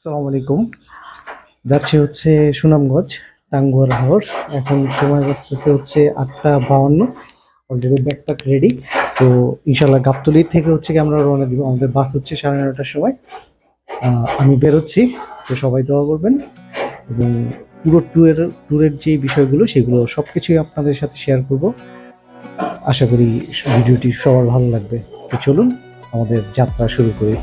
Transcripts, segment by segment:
আসসালামু আলাইকুম। যাচ্ছে হচ্ছে সুনামগঞ্জ, টাঙ্গুয়ার হাওর। এখন সময় বাজতেছে হচ্ছে আটটা বাউন্ন। অলরেডি ব্যাকপ্যাক রেডি তো ইনশাল্লাহ গাবতলি থেকে হচ্ছে কি আমরা রওনা দিব। আমাদের বাস হচ্ছে সাড়ে নটার সময়। আমি বেরোচ্ছি। তো সবাই দোয়া করবেন। এবং পুরো ট্যুরের ট্যুরের যে বিষয়গুলো, সেগুলো সব কিছুই আপনাদের সাথে শেয়ার করব। আশা করি ভিডিওটি সবার ভালো লাগবে। তো চলুন আমাদের যাত্রা শুরু করি।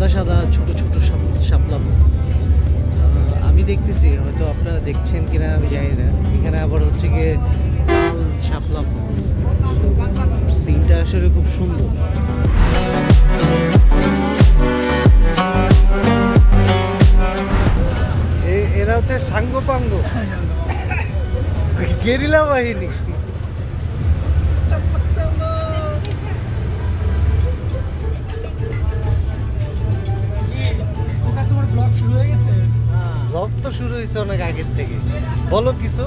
সাদা সাদা ছোট ছোট শাপ- শাপলা আমি দেখতেছি হয়তো আপনারা দেখছেন কিনা আমি জানি না। এখানে আবার হচ্ছে গিয়ে শাপলা সিনটা আসলে খুব সুন্দর। এরা হচ্ছে সাঙ্গ পাঙ্গ গেরিলা বাহিনী। শুরু হয়েছে অনেক আগের থেকে। বলো কিছু।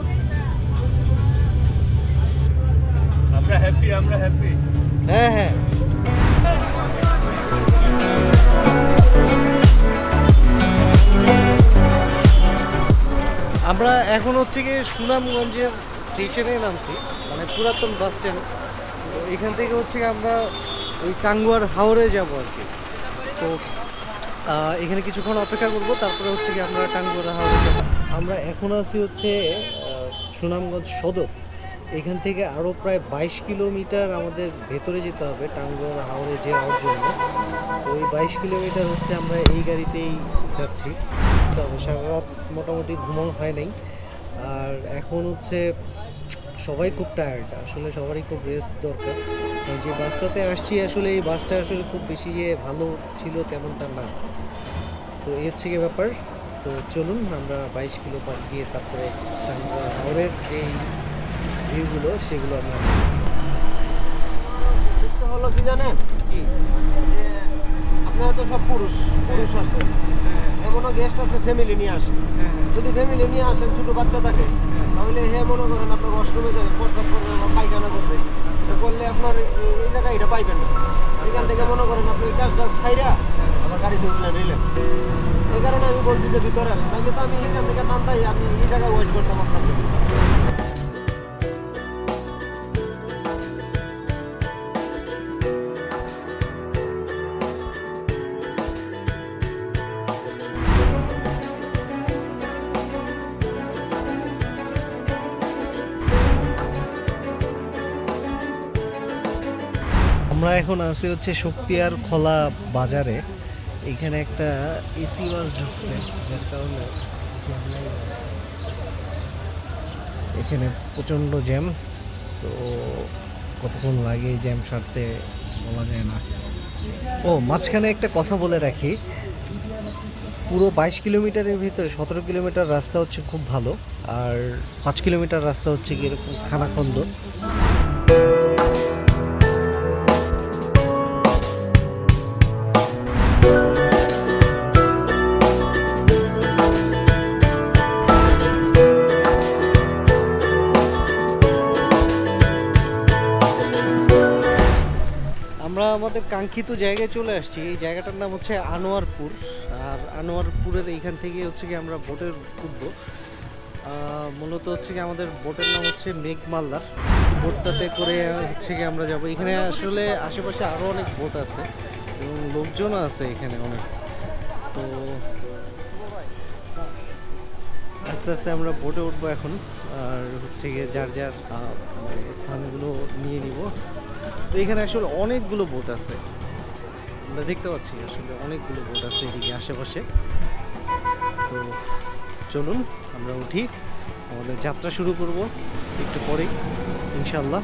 আমরা হ্যাপি আমরা হ্যাপি হ্যাঁ হ্যাঁ। আমরা এখন হচ্ছে গিয়ে সুনামগঞ্জের স্টেশনে নামছি মানে পুরাতন বাস স্ট্যান্ড এখান থেকে হচ্ছে আমরা ওই টাঙ্গুয়ার হাওড়ে যাব আর কি। তো এখানে কিছুক্ষণ অপেক্ষা করব, তারপরে হচ্ছে কি আমরা টাঙ্গুয়ার হাওড়ে যাব। আমরা এখন আছি হচ্ছে সুনামগঞ্জ সদর। এখান থেকে আরও প্রায় বাইশ কিলোমিটার আমাদের ভেতরে যেতে হবে টাঙ্গুয়ার হাওড়ে যাওয়ার জন্য। তো ওই বাইশ কিলোমিটার হচ্ছে আমরা এই গাড়িতেই যাচ্ছি। তবে সারা রাত মোটামুটি ঘুমানো হয় নাই। আর এখন হচ্ছে সবাই খুব টায়ার্ড আসলে সবারই খুব রেস্ট দরকার। যে বাসটাতে আসছি আসলে এই বাসটা আসলে খুব বেশি যে ভালো ছিল তেমনটা না। তো এই হচ্ছে গিয়ে ব্যাপার। তো চলুন আমরা বাইশ কিলো পার গিয়ে তারপরে হাওড়ের যেই ভিউগুলো সেগুলো আমরা হলো কি জানেন? কি? আপনারা তো সব পুরুষ পুরুষ আসছেন এমনও গেস্ট আছে ফ্যামিলি নিয়ে আসেন যদি ফ্যামিলি নিয়ে আসেন ছোটো বাচ্চা থাকে তাহলে হে মনে করেন আপনার ওয়াশরুমে যাবে প্রস্তাব করবে, বা পায়খানা করবে, সে করলে আপনার এই- জায়গায় এটা পাইবেন না। এখান থেকে মনে করেন আপনি ওই কাজটা সাইরা আমার গাড়িতে উঠলেন রিল্যাক্স এই কারণে আমি বলছি যে ভিতরে আসেন তাহলে তো আমি এখান থেকে নামতাই আমি এই জায়গায় ওয়েট করতাম আপনার জন্য। আমরা এখন আছি হচ্ছে শক্তিয়ার খোলা বাজারে। এখানে একটা এসি বাস ঢুকছে, যার কারণে। এখানে প্রচণ্ড জ্যাম, তো কতক্ষণ লাগে এই জ্যাম সারতে বলা যায় না। ও, মাঝখানে একটা কথা বলে রাখি। পুরো বাইশ কিলোমিটারের ভিতরে সতেরো কিলোমিটার রাস্তা হচ্ছে খুব ভালো, আর পাঁচ কিলোমিটার রাস্তা হচ্ছে কি এরকম খানাখন্দ। আমাদের কাঙ্ক্ষিত জায়গায় চলে আসছি। এই জায়গাটার নাম হচ্ছে আনোয়ারপুর। আর আনোয়ারপুরের এইখান থেকে হচ্ছে কি আমরা বোটের উঠবো। মূলত হচ্ছে কি আমাদের বোটের নাম হচ্ছে মেঘমাল্লার। বোটটাতে করে হচ্ছে কি আমরা যাব। এখানে আসলে আশেপাশে আরও অনেক বোট আছে এবং লোকজনও আছে এখানে অনেক। তো আস্তে আস্তে আমরা বোটে উঠবো এখন। আর হচ্ছে গিয়ে যার যার মানে স্থানগুলো নিয়ে নিব। তো এখানে আসলে অনেকগুলো বোট আছে। আমরা দেখতে পাচ্ছি আসলে অনেকগুলো বোট আছে এদিকে আশেপাশে। তো চলুন, আমরা উঠি। আমাদের যাত্রা শুরু করব একটু পরেই ইনশাল্লাহ